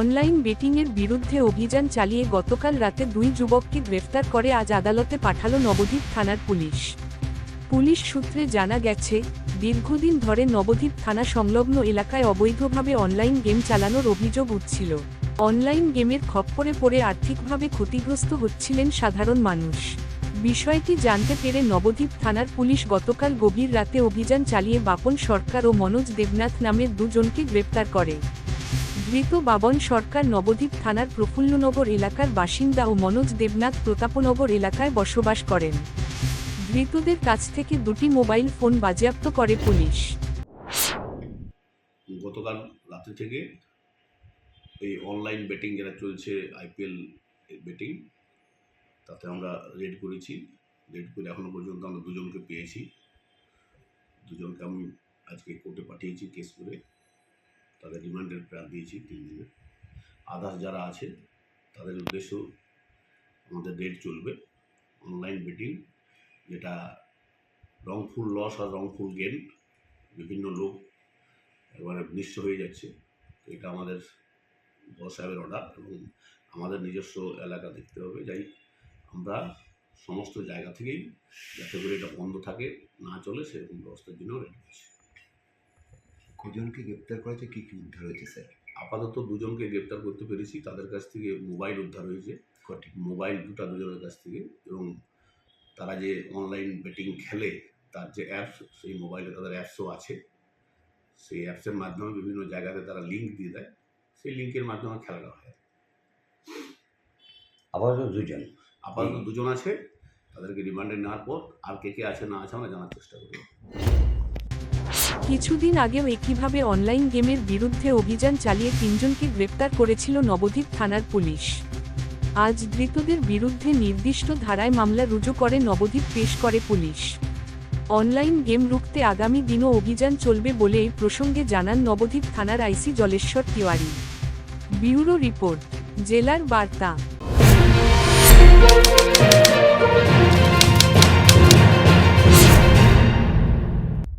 Online বেটিংয়ের বিরুদ্ধে অভিযান চালিয়ে গতকাল রাতে দুই যুবককে গ্রেফতার করে আজ আদালতে পাঠালো নবদ্বীপ থানার পুলিশ। পুলিশ সূত্রে জানা গেছে, দীর্ঘদিন ধরে নবদ্বীপ থানা সংলগ্ন এলাকায় অবৈধভাবে অনলাইন গেম চালানোর অভিযোগ উঠছিল। অনলাইন গেমের খপ্পরে পড়ে আর্থিকভাবে ক্ষতিগ্রস্ত হচ্ছিলেন সাধারণ মানুষ। বিষয়টি জানতে পেরে নবদ্বীপ থানার পুলিশ গতকাল গভীর রাতে অভিযান চালিয়ে বাপন সরকার ও মনোজ দেবনাথ নামের দুজনকে গ্রেপ্তার করে। ধৃত বাবন সরকার নবদ্বীপ থানার প্রফুল্লনগর এলাকার বাসিন্দা ও মনোজ দেবনাথ প্রতাপনগর এলাকায় বসবাস করেন। ধৃতদের কাছ থেকে দুটি মোবাইল ফোন বাজেয়াপ্ত করে পুলিশ। গতকাল রাত্রি থেকে এই অনলাইন বেটিং যেটা চলছে, আইপিএল বেটিং, তাতে আমরা রেড করেছি। রেড করে এখনও পর্যন্ত আমরা দুজনকে পেয়েছি। দুজনকে আমি আজকে কোর্টে পাঠিয়েছি কেস করে। তাদের রিমান্ডের প্ল্যান দিয়েছি তিন দিনের। আদার্স যারা আছে, তাদের উদ্দেশ্য আমাদের রেড চলবে। অনলাইন বেটিং যেটা রংফুল লস আর রংফুল গেন বিভিন্ন লোক এবারে নিঃস্ব হয়ে যাচ্ছে। এটা আমাদের বস সাহেবের অর্ডার এবং আমাদের নিজস্ব এলাকা দেখতে হবে। যাই আমরা সমস্ত জায়গা থেকেই যাতে করে এটা বন্ধ থাকে, না চলে, সেরকম ব্যবস্থার জন্য রেডি করছি কজনকে গ্রেপ্তার করেছে? কি কি উদ্ধার হয়েছে স্যার? আপাতত দুজনকে গ্রেপ্তার করতে পেরেছি। তাদের কাছ থেকে মোবাইল উদ্ধার হয়েছে। কটি? মোবাইল দুটা দুজনের কাছ থেকে এবং তারা যে অনলাইন বেটিং খেলে তার যে অ্যাপস সেই মোবাইলে তাদের অ্যাপসও আছে। সেই অ্যাপসের মাধ্যমে বিভিন্ন জায়গাতে তারা লিঙ্ক দিয়ে দেয়। সেই লিঙ্কের মাধ্যমে খেলাটা হয়। আপাতত দুজন? আপাতত দুজন আছে। তাদেরকে রিমান্ডে নেওয়ার পর আর কে কে আছে না আছে আমরা জানার চেষ্টা করব। কিছুদিন আগেও একইভাবে অনলাইন গেমের বিরুদ্ধে অভিযান চালিয়ে তিনজনকে গ্রেপ্তার করেছিল নবদ্বীপ থানার পুলিশ। আজ ধৃতদের বিরুদ্ধে নির্দিষ্ট ধারায় মামলা রুজু করে নবদ্বীপ পেশ করে পুলিশ। অনলাইন গেম রুখতে আগামী দিনও অভিযান চলবে বলে এই প্রসঙ্গে জানান নবদ্বীপ থানার IC Jaleshwar Tiwari. Bureau report, জেলার বার্তা।